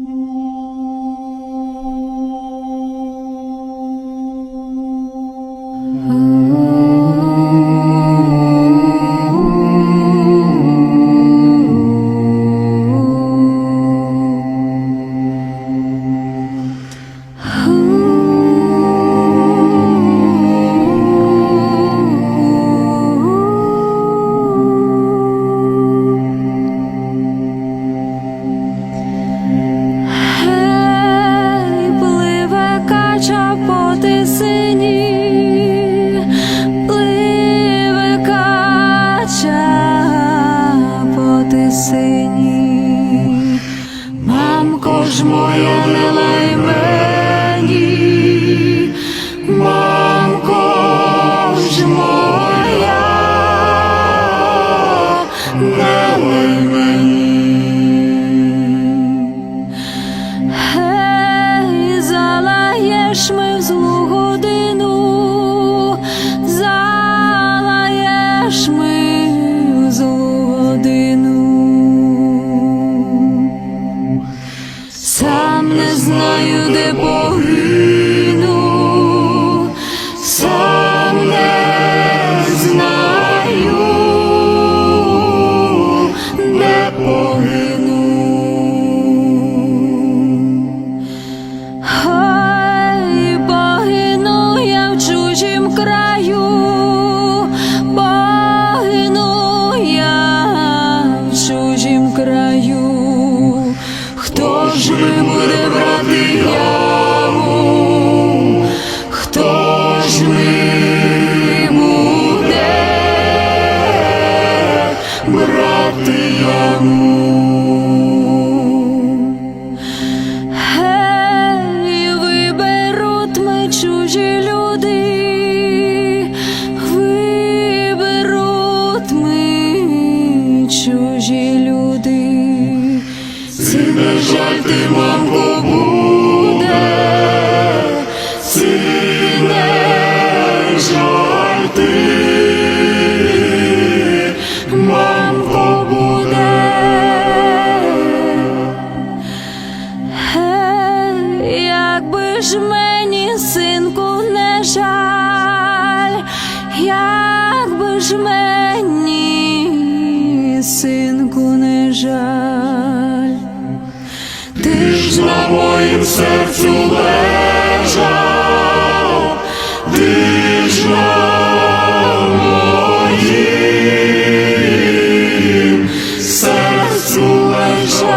Гей, по тисині. Мамко ж моя, не лай мені, мамко ж моя, не лай не знаю, де погину, чужі люди. Ці не жаль ти, мамко, буде, ці не жаль ти, мамко, буде. Мені, синку, не жаль, ж мені, моїм серцю лежав, на моїм серцю лежав.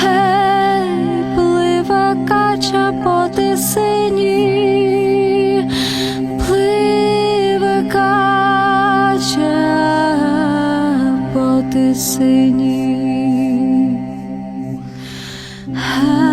Гей, пливе кача по тисині, пливе кача по тисині. Ah.